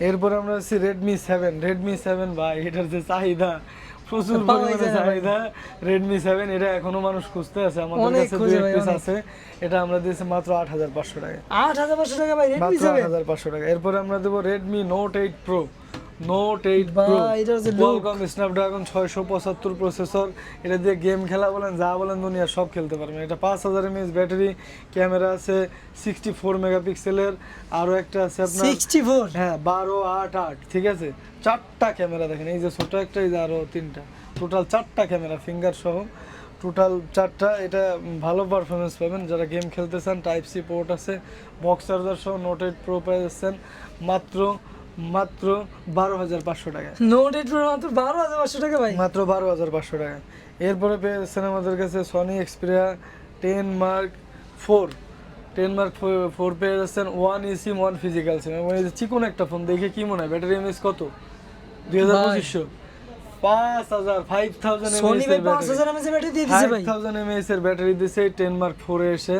Speaker 2: এরপরে আমরা আছি রেডমি সেভেন রেডমি সেভেন ভাই এটার যে চাহিদা প্রচুর পরিমাণে
Speaker 1: ভাই।
Speaker 2: চাহিদা। রেডমি সেভেন এটা এখনও মানুষ খুঁজতে আছে আমাদের কাছে দুই পিস আছে। এটা আমরা দিয়েছি মাত্র আট হাজার পাঁচশো টাকা।
Speaker 1: আট হাজার পাঁচশো টাকা ভাই
Speaker 2: মাত্র আট হাজার পাঁচশো টাকা। এরপরে আমরা দেবো Redmi Note eight pro Note eight
Speaker 1: যে
Speaker 2: স্ন্যাপড্রাগন ছয়শো পঁচাত্তর প্রসেসর এটা দিয়ে গেম খেলা বলেন যা বলেন দুনিয়া সব খেলতে পারবেন। এটা পাঁচ হাজার এমএএস ব্যাটারি ক্যামেরা আছে সিক্সটি ফোর মেগাপিক্সেলের আরও একটা আছে আপনার
Speaker 1: সিক্সটি ফোর
Speaker 2: হ্যাঁ বারো আট আট ঠিক আছে? চারটা ক্যামেরা দেখেন এই যে ছোট একটা এই যে আরও তিনটা। টোটাল চারটা ক্যামেরা ফিঙ্গার সহ। টোটাল চারটা এটা ভালো পারফরমেন্স পাবেন। যারা গেম খেলতে চান টাইপ সি পোর্ট আছে বক্স চার্জার সহ নোট এইট প্রো পাচ্ছেন মাত্র মাত্র বারো হাজার পাঁচশো টাকা।
Speaker 1: নোট এইট প্রো মাত্র বারো হাজার পাঁচশো টাকা ভাই।
Speaker 2: মাত্র বারো হাজার পাঁচশো টাকা। এরপরে পেয়েছেন আমাদের কাছে Sony Xperia ten Mark four ten Mark four পেয়ে যাচ্ছেন one eSIM one physical sim এবং এই যে চিকন একটা ফোন দেখে কি মনে হয়? ব্যাটারি এমএস কত? দুই হাজার। পঁচিশশো। পাঁচ হাজার ফাইভ থাউজেন্ড
Speaker 1: এমএস ব্যাটারি দিয়ে দিছে ভাই।
Speaker 2: থাউজেন্ড এমএএস এর ব্যাটারি দিছে টেন মার্ক ফোরে এসে।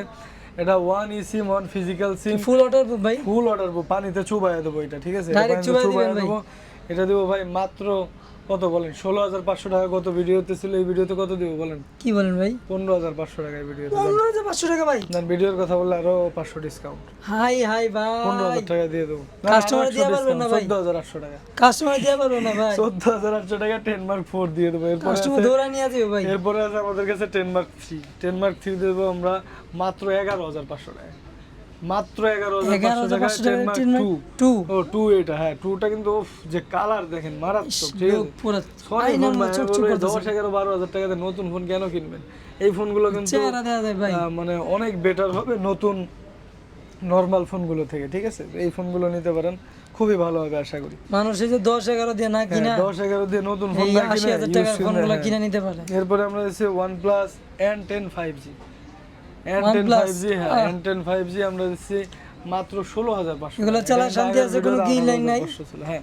Speaker 2: এটা one eSIM one physical sim
Speaker 1: full order ভাই?
Speaker 2: ফুল অর্ডার পানিতে চুবাইয়া দেবো এটা ঠিক আছে?
Speaker 1: চুবাইয়া।
Speaker 2: দেবো। এটা দেবো ভাই মাত্র কত বলেন? ষোলো হাজার পাঁচশো টাকা কত ভিডিওতে ছিল? এই ভিডিওতে কত দিব বলেন?
Speaker 1: কি বলেন ভাই?
Speaker 2: পনেরো হাজার পাঁচশো টাকায় ভিডিওতে
Speaker 1: পনেরো হাজার পাঁচশো টাকা ভাই।
Speaker 2: দেন ভিডিওর কথা বললে আরও পাঁচশো ডিসকাউন্ট
Speaker 1: হাই হাই
Speaker 2: পনেরো হাজার টাকা দিয়ে দেবো।
Speaker 1: Customer দিয়ে পারবেন না ভাই?
Speaker 2: চোদ্দ হাজার আটশো টাকা।
Speaker 1: কাস্টমার দিয়ে পারব না ভাই।
Speaker 2: চোদ্দ হাজার আটশো টাকা টেন মার্ক ফোর দিয়ে দেবো। এরপরে
Speaker 1: কাস্টমার দৌড়া নিয়ে যাবে ভাই।
Speaker 2: এরপরে আছে আমাদের কাছে ten Mark three ten Mark three দেবো আমরা মাত্র এগারো হাজার পাঁচশো টাকা। মাত্র এগারো হাজার পাঁচশো টাকা টু এটা হ্যাঁ টুটা কিন্তু যে কালার দেখেন মারাত্মক ঠিক আছে?
Speaker 1: পুরো
Speaker 2: সনি
Speaker 1: আইনার
Speaker 2: ফোন
Speaker 1: মতো চকচক
Speaker 2: বলবে
Speaker 1: করতেছে।
Speaker 2: দশ এগারো বারো হাজার টাকাতে নতুন ফোন কেন কিনবেন? এই ফোনগুলো কিন্তু মানে অনেক বেটার হবে নতুন নর্মাল ফোনগুলো থেকে ঠিক আছে? এই ফোনগুলো নিতে পারেন খুবই ভালো হবে আশা করি।
Speaker 1: মানুষ এই যে দশ এগারো দিয়ে না কিনা
Speaker 2: হ্যাঁ, দশ এগারো দিয়ে নতুন ফোন
Speaker 1: আশি
Speaker 2: কিনে
Speaker 1: হাজার
Speaker 2: use
Speaker 1: টাকার
Speaker 2: কিনে,
Speaker 1: ফোনগুলো
Speaker 2: হ্যাঁ।
Speaker 1: কিনে নিতে পারে।
Speaker 2: এরপরে আমরা দিচ্ছি OnePlus N ten five G আমরা দিচ্ছি মাত্র ষোলো হাজার পাঁচশো
Speaker 1: এগুলো চালায় শান্তি আছে, কোনো green line নাই?
Speaker 2: হ্যাঁ।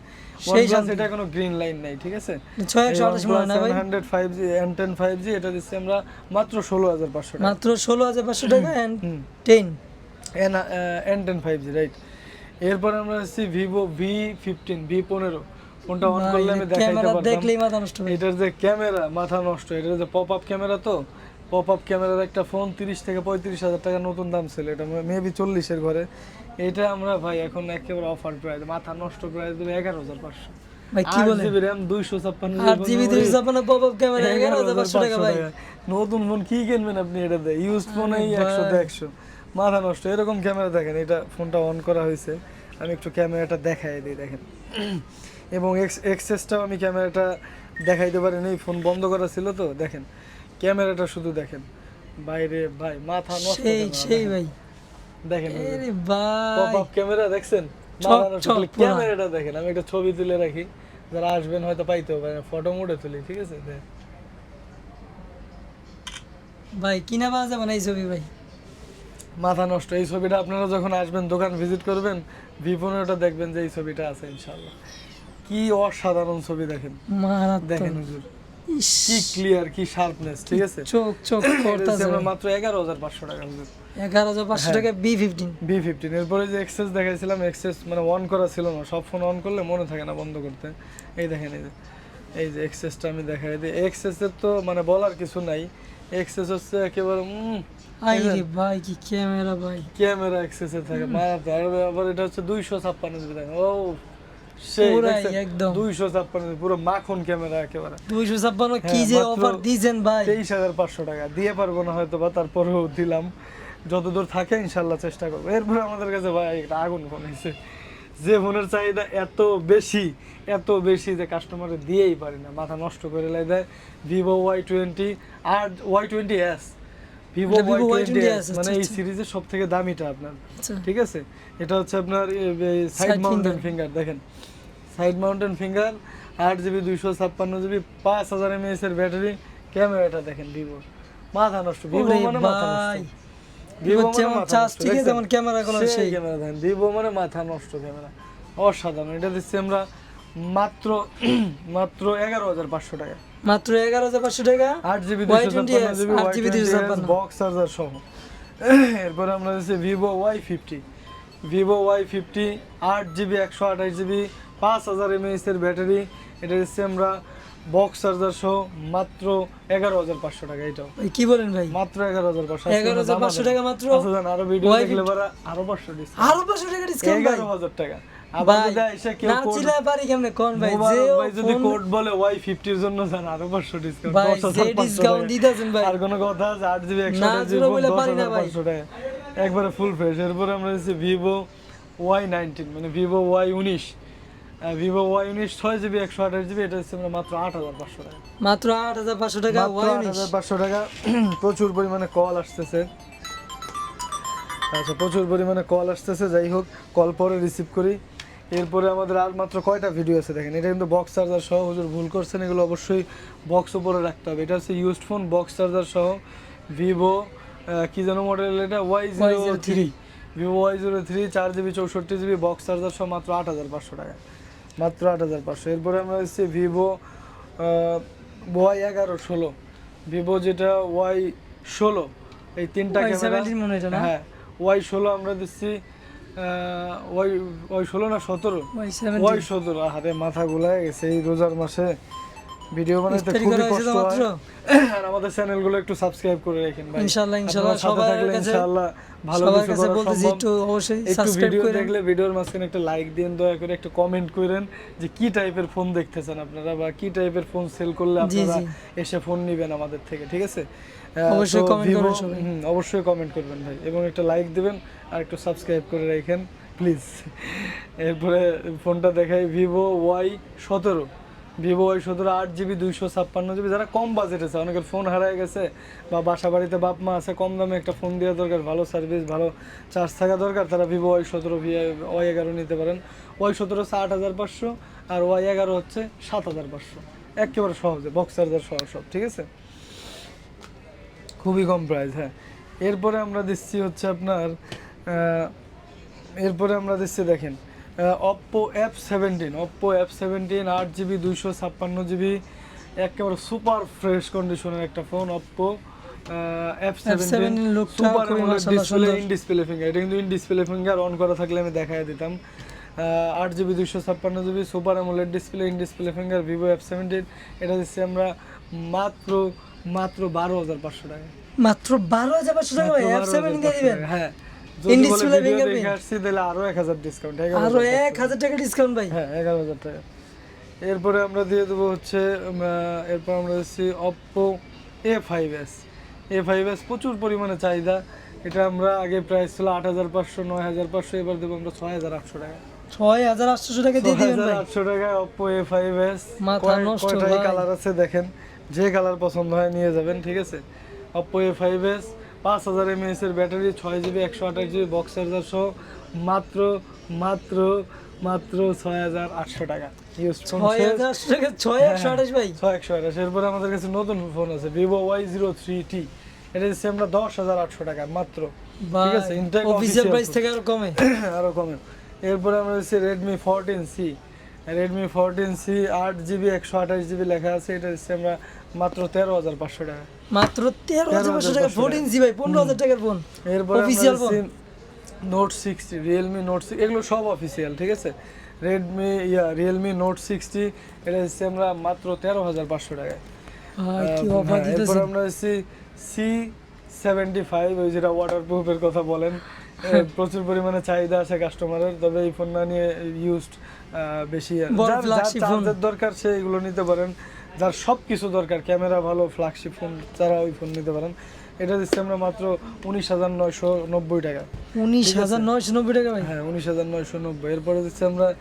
Speaker 1: সেই শান্তি।
Speaker 2: এটা কোনো গ্রিন লাইন নাই ঠিক আছে?
Speaker 1: ছয় একশো আঠাশ মনে হয় ভাই?
Speaker 2: Hundred five G N ten five G এটা দিচ্ছি আমরা মাত্র ষোলো হাজার পাঁচশো টাকা।
Speaker 1: মাত্র ষোলো হাজার পাঁচশো টাকা and ten
Speaker 2: N N ten five G right এরপরে আমরা আসছি ভিভো ভি ফিফটিন ভি পনেরো। ফোনটা অন করলে আমি দেখাইতে
Speaker 1: ক্যামেরা
Speaker 2: পারতাম।
Speaker 1: মাথা নষ্ট হয়ে
Speaker 2: এটার যে ক্যামেরা মাথা নষ্ট। এটার যে পপ আপ ক্যামেরা তো পপ আপ ক্যামেরার একটা ফোন তিরিশ থেকে পঁয়ত্রিশ হাজার টাকা নতুন দাম ছিল। এটা মেবি চল্লিশের ঘরে। এটা আমরা ভাই এখন একেবারে অফার প্রাইস মাথা নষ্ট প্রাইস দেবে এগারো হাজার পাঁচশো।
Speaker 1: কি
Speaker 2: নতুন ফোন কিনবেন আপনি ইউজ ফোন একশো একশো মাথা নষ্ট। এরকম ক্যামেরা দেখেন এটা ফোনটা অন করা হয়েছে। আমি একটু ক্যামেরাটা দেখাই দিই দেখেন। এবং এক্সেসটাও আমি ক্যামেরাটা দেখাইতে পারিনি ফোন বন্ধ করা ছিল তো দেখেন। ক্যামেরাটা শুধু দেখেন। বাইরে ভাই মাথা নষ্ট
Speaker 1: সেই সেই ভাই।
Speaker 2: দেখেন
Speaker 1: আরে ভাই।
Speaker 2: পপ আপ ক্যামেরা দেখছেন। ক্যামেরাটা দেখেন। আমি একটা ছবি তুলে রাখি। যারা আসবেন হয়তো পাইতেও পারে ফটো মোডে তুলি ঠিক আছে।
Speaker 1: ভাই কিনা পাওয়া যাবে না এই ছবি ভাই?
Speaker 2: মাথা নষ্ট। এই ছবিটা আপনারা যখন আসবেন দোকান ভিজিট করবেন ভি পনেরোটা দেখবেন যে এই ছবিটা আছে ইনশাল্লাহ কি অসাধারণ ছবি দেখেন।
Speaker 1: মারাত্মক।
Speaker 2: দেখেন হুজুর। কি ক্লিয়ার কি শার্পনেস ঠিক আছে?
Speaker 1: চোখ চোখ করতেছে
Speaker 2: আমরা মাত্র এগারো হাজার পাঁচশো টাকা হুজুর
Speaker 1: এগারো হাজার পাঁচশো
Speaker 2: হ্যাঁ।
Speaker 1: টাকা বি ফিফটিন
Speaker 2: বি ফিফটিন এরপরে যে এক্সেস দেখাইছিলাম এক্সেস মানে অন করা ছিল না সব ফোন অন করলে মনে থাকে না বন্ধ করতে। এই দেখেন এই যে এই যে এক্সেসটা আমি দেখাই দিই। এক্সেসের তো মানে বলার কিছু নাই। এক্সেস হচ্ছে একেবারে
Speaker 1: আই রে ভাই কি ক্যামেরা ভাই।
Speaker 2: ক্যামেরা এক্সেসে থাকে মারাতে আবার এটা হচ্ছে দুইশো ছাপ্পান্ন জিবি থাকে ও। দুইশো ছাপ্পান্ন পুরো মাখন ক্যামেরা একেবারে।
Speaker 1: দুইশো ছাপ্পান্ন কি
Speaker 2: হ্যাঁ,
Speaker 1: যে
Speaker 2: মাত্র
Speaker 1: অফার দিয়েছেন ভাই।
Speaker 2: তেইশ হাজার পাঁচশো টাকা। দিয়ে পারব না হয়তো বা তারপরেও দিলাম। যতদূর থাকে ইনশাল্লাহ চেষ্টা করব। এরপরে আমাদের কাছে ভাই একটা আগুন ফোন হয়েছে যে ফোনের চাহিদা এত বেশি এত বেশি যে কাস্টমারে দিয়েই পারি না। মাথা নষ্ট করে লাই দেয়। ভিভো ওয়াই টোয়েন্টি আর Y twenty S Vivo Y twenty মানে এই। সিরিজের সব থেকে দামিটা আপনার।
Speaker 1: আচ্ছা।
Speaker 2: ঠিক আছে? এটা হচ্ছে আপনার সাইড মাউন্টেন ফিঙ্গার দেখেন। সাইড মাউন্টেন ফিঙ্গার আট জিবি দুইশো ছাপ্পান্ন জিবি পাঁচ হাজার এমএএস এর ব্যাটারি ক্যামেরাটা দেখেন ভিভো মাথা নষ্ট ভিভো মানে মাথা নষ্ট। ভিভো মানে
Speaker 1: ঠিক আছে যেমন ক্যামেরা
Speaker 2: সেই
Speaker 1: সেই।
Speaker 2: ক্যামেরা দেখেন ভিভো মানে মাথা নষ্ট ক্যামেরা। অসাধারণ এটা দিচ্ছি আমরা মাত্র মাত্র এগারো হাজার পাঁচশো টাকা।
Speaker 1: মাত্র এগারো হাজার পাঁচশো টাকা?
Speaker 2: আট জিবি
Speaker 1: Y20s,
Speaker 2: দুইশো ছাপ্পান্ন জিবি
Speaker 1: আট ছাপ্পান্ন।
Speaker 2: বক্স চার্জার সহ। এরপরে আমরা দিচ্ছি Vivo Y fifty Vivo Y fifty আট জিবি একশো আঠাশ জিবি পাঁচ হাজার এমএএস এর ব্যাটারি। এটা দিচ্ছি আমরা বক্স চার্জার সহ মাত্র এগারো হাজার পাঁচশো টাকা এটাও।
Speaker 1: কি বলেন ভাই?
Speaker 2: মাত্র এগারো হাজার পাঁচশো।
Speaker 1: এগারো হাজার পাঁচশো টাকা মাত্র?
Speaker 2: আরও ভিডিও
Speaker 1: Y50
Speaker 2: দেখলে আরও পাঁচশো ডিসকাউন্ট
Speaker 1: আরও পাঁচশো টাকা ডিসকাউন্ট
Speaker 2: এগারো হাজার টাকা। আবার এসে কেউ
Speaker 1: না পারি কেমনে? কোন ভাই? যে
Speaker 2: ভাই যদি কোড বলে ওয়াই ফিফটির জন্য যান আরও পাঁচশো ডিসকাউন্ট
Speaker 1: ভাই, যে discount দিতেছেন ভাই।
Speaker 2: আর কোনো কথা আছে? আট জিবি একশো
Speaker 1: না,
Speaker 2: আঠাশ
Speaker 1: বলে পারি না ভাই।
Speaker 2: একবারে ফুল ফ্রেশ এরপরে আমরা ভিভো ওয়াই নাইনটিন মানে ভিভো ওয়াই উনিশ ভিভো ওয়াই উনিশ ছয় জিবি একশো আঠাশ জিবি এটা হচ্ছে আমরা মাত্র আট হাজার পাঁচশো টাকা।
Speaker 1: মাত্র আট হাজার পাঁচশো টাকা ওয়াই
Speaker 2: আট হাজার পাঁচশো টাকা। প্রচুর পরিমাণে কল আসতেছে। আচ্ছা প্রচুর পরিমাণে কল আসতেছে। যাই হোক কল পরে রিসিভ করি। এরপরে আমাদের আর মাত্র কয়টা ভিডিও আছে দেখেন? এটা কিন্তু বক্স চার্জার সহ হুজুর ভুল করছেন এগুলো অবশ্যই বক্স উপরে রাখতে হবে। এটা হচ্ছে ইউজড ফোন বক্স চার্জার সহ ভিভো কি যেন মডেল এটা? Y zero three Vivo Y zero three চার জিবি চৌষট্টি জিবি বক্স চার্জার সহ মাত্র আট হাজার পাঁচশো টাকা। মাত্র আট হাজার পাঁচশো। এরপরে আমরা হচ্ছে ভিভো ওয়াই এগারো ষোলো। ভিভো যেটা ওয়াই ষোলো। এই তিনটা ক্যামেরা?
Speaker 1: হ্যাঁ
Speaker 2: ওয়াই ষোলো আমরা দিচ্ছি ওয়াই ওয়াই ষোলো না সতেরো?
Speaker 1: ওয়াই
Speaker 2: সতেরো আরে মাথা গুলায় গেছে এই রোজার মাসে ভিডিও খুবই কষ্ট হয়। আর আমাদের চ্যানেলগুলো একটু সাবস্ক্রাইব করে রাখেন ভাই।
Speaker 1: ইনশাআল্লাহ, ইনশাআল্লাহ, সবার কাছে-
Speaker 2: ইনশাআল্লাহ ভালো কিছু
Speaker 1: কাছে
Speaker 2: করা
Speaker 1: বলতেছি একটু অবশ্যই সাবস্ক্রাইব
Speaker 2: ভিডিও
Speaker 1: করে
Speaker 2: দেখলে ভিডিওর মাঝখানে একটা লাইক দিন দয়া করে একটা কমেন্ট করেন যে কি টাইপের ফোন দেখতেছেন আপনারা বা কি টাইপের ফোন সেল করলে আপনারা এসে ফোন নেবেন আমাদের থেকে ঠিক আছে?
Speaker 1: অবশ্যই
Speaker 2: তো
Speaker 1: comment করবেন সবাই।
Speaker 2: অবশ্যই কমেন্ট করবেন ভাই। এবং একটা লাইক দিবেন আর একটু সাবস্ক্রাইব করে রাখেন প্লিজ এরপরে ফোনটা দেখাই ভিভো ওয়াই সতেরো। ভিভো ওয়াই সতেরো আট জিবি দুইশো ছাপ্পান্ন জিবি যারা কম বাজেট আছে অনেকের ফোন হারায় গেছে বা বাসা বাড়িতে বাপ মা আছে কম দামে একটা ফোন দেওয়া দরকার ভালো সার্ভিস ভালো চার্জ থাকা দরকার তারা ভিভো ওয়াই সতেরো ভি ওয়াই এগারো নিতে পারেন। ওয়াই সতেরো হচ্ছে আট হাজার পাঁচশো আর ওয়াই এগারো হচ্ছে সাত হাজার পাঁচশো। একেবারে সহজে বক্স চার্জার সহ সব ঠিক আছে? খুবই কম প্রাইস হ্যাঁ। এরপরে আমরা দিচ্ছি হচ্ছে আপনার এরপরে আমরা দিচ্ছি দেখেন Oppo F seventeen Oppo F seventeen আট জিবি দুইশো ছাপ্পান্ন জিবি একেবারে সুপার ফ্রেশ কন্ডিশনের একটা phone Oppo F seventeen super display in display finger এটা কিন্তু ইন ডিসপ্লে ফিঙ্গার অন করা থাকলে আমি দেখাই দিতাম। আট জিবি দুইশো ছাপ্পান্ন GB super AMOLED display in display finger Vivo F seventeen এটা দিচ্ছি আমরা মাত্র মাত্র বারো হাজার পাঁচশো টাকা।
Speaker 1: মাত্র বারো হাজার পাঁচশো টাকা? এফ সেভেন
Speaker 2: 12,500
Speaker 1: দিয়ে দিবেন?
Speaker 2: হ্যাঁ।
Speaker 1: In
Speaker 2: যদি বলে
Speaker 1: display
Speaker 2: ভিডিও
Speaker 1: fingerprint?
Speaker 2: দেখে আসছি তাহলে আরও এক হাজার ডিসকাউন্ট
Speaker 1: আরও এক হাজার টাকা ডিসকাউন্ট ভাই।
Speaker 2: হ্যাঁ হাজার টাকা। এরপরে আমরা দিয়ে দেবো হচ্ছে এরপর আমরা দিচ্ছি Oppo A five S A five S প্রচুর পরিমাণে চাহিদা। এটা আমরা আগে প্রাইস ছিল আট হাজার পাঁচশো নয় হাজার পাঁচশো এবার দেবো আমরা ছয় হাজার আটশো টাকা।
Speaker 1: ছয় হাজার আটশো টাকা দিয়ে দিবেন ভাই।
Speaker 2: আটশো টাকায় অপ্পো এ ফাইভ এস
Speaker 1: মাথা নষ্ট
Speaker 2: কালার আছে দেখেন। যে কালার পছন্দ হয় নিয়ে যাবেন ঠিক আছে? অপ্পো এ ফাইভ এস পাঁচ হাজার এমএএস এর ব্যাটারি ছয় জিবি একশো আঠাশ জিবি বক্স চার্জার সহ মাত্র মাত্র মাত্র ছয় হাজার আটশো টাকা। এরপরে আমাদের কাছে নতুন ফোন আছে Vivo Y zero three T এটা দিচ্ছি আমরা দশ হাজার আটশো টাকা মাত্র। ঠিক আছে? ইনটেক
Speaker 1: অফিসিয়াল প্রাইস থেকে আরও কমে।
Speaker 2: আরও কমে। এরপরে আমরা Redmi fourteen C Redmi fourteen C আট জিবি একশো আঠাশ জিবি লেখা আছে এটা হচ্ছে আমরা মাত্র তেরো হাজার পাঁচশো টাকা।
Speaker 1: মাত্র তেরো হাজার পাঁচশো টাকা ফোরটিন জি ভাই পনেরো হাজার টাকার ফোন
Speaker 2: এরপরে
Speaker 1: Official
Speaker 2: আমরা নোট সিক্সটি রিয়েলমি নোট এগুলো সব অফিসিয়াল ঠিক আছে? রেডমি ইয়া রিয়েলমি নোট সিক্সটি এটা হচ্ছে আমরা মাত্র তেরো হাজার পাঁচশো টাকায়। হ্যাঁ, এরপর আমরা হচ্ছে সি সেভেন্টি ফাইভ ওই যেটা ওয়াটার প্রুফের কথা বলেন। প্রচুর পরিমাণে চাহিদা আছে কাস্টমারের তবে এই ফোন না নিয়ে ইউজড বেশি যার- যার দরকার সে এগুলো নিতে পারেন। যার সব কিছু দরকার ক্যামেরা ভালো ফ্ল্যাগশিপ ফোন তারা ওই ফোন নিতে পারেন। এটা দিচ্ছি আমরা মাত্র উনিশ হাজার নয়শো নব্বই টাকা।
Speaker 1: উনিশ হাজার নয়শো নব্বই টাকা
Speaker 2: হ্যাঁ উনিশ হাজার নয়শো নব্বই। এরপরে দিচ্ছি আমরা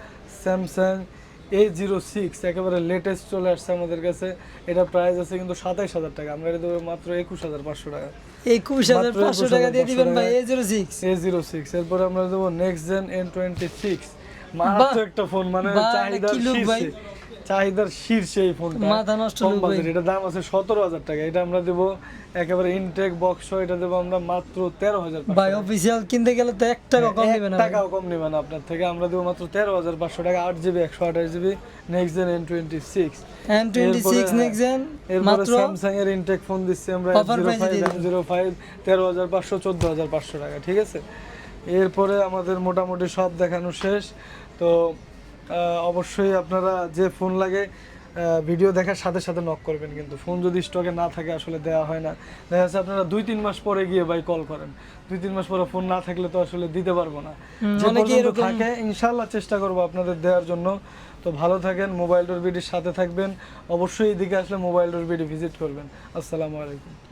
Speaker 2: স্যামসাং এ জিরো সিক্স একেবারে লেটেস্ট চলে আসছে আমাদের কাছে। এটা প্রাইস আছে কিন্তু সাতাইশ হাজার টাকা। আমরা এটা দেবো মাত্র একুশ হাজার পাঁচশো টাকা।
Speaker 1: একুশ হাজার পাঁচশো টাকা দিয়ে দিবেন ভাই A zero six.
Speaker 2: A zero six এরপরে আমরা দেবো next gen N twenty six মাত্র একটা ফোন মানে
Speaker 1: এটা
Speaker 2: চাহিদার? শীর্ষে এই ফোনটা।
Speaker 1: মাথা নষ্ট
Speaker 2: কম বাজেট এটা দাম আছে সতেরো হাজার টাকা। এটা আমরা দেবো একেবারে ইনটেক বক্স এটা দেবো আমরা মাত্র তেরো হাজার
Speaker 1: ভাই অফিসিয়াল কিনতে গেলে তো এক টাকা কম দিবেন না
Speaker 2: টাকাও কম নেবে না আপনার থেকে। আমরা দেবো মাত্র তেরো হাজার পাঁচশো টাকা আট জিবি একশো আঠাশ GB next gen N twenty six
Speaker 1: M twenty six next gen
Speaker 2: এরপরে স্যামসাং এর ইনটেক ফোন দিচ্ছি আমরা জিরো ফাইভ জিরো ফাইভ তেরো হাজার পাঁচশো চোদ্দ হাজার পাঁচশো টাকা ঠিক আছে? এরপরে আমাদের মোটামুটি সব দেখানো শেষ। তো অবশ্যই আপনারা যে ফোন লাগে ভিডিও দেখার সাথে সাথে নক করবেন কিন্তু। ফোন যদি স্টকে না থাকে আসলে দেওয়া হয় না। দেখা যাচ্ছে আপনারা দুই তিন মাস পরে গিয়ে ভাই কল করেন। দুই তিন মাস পরে ফোন না থাকলে তো আসলে দিতে পারব না। থাকে ইনশাল্লাহ চেষ্টা করব আপনাদের দেওয়ার জন্য। তো ভালো থাকেন মোবাইল ডোর বিডির সাথে থাকবেন। অবশ্যই এদিকে আসলে মোবাইল ডোর বিডি ভিজিট করবেন। আসসালামু আলাইকুম।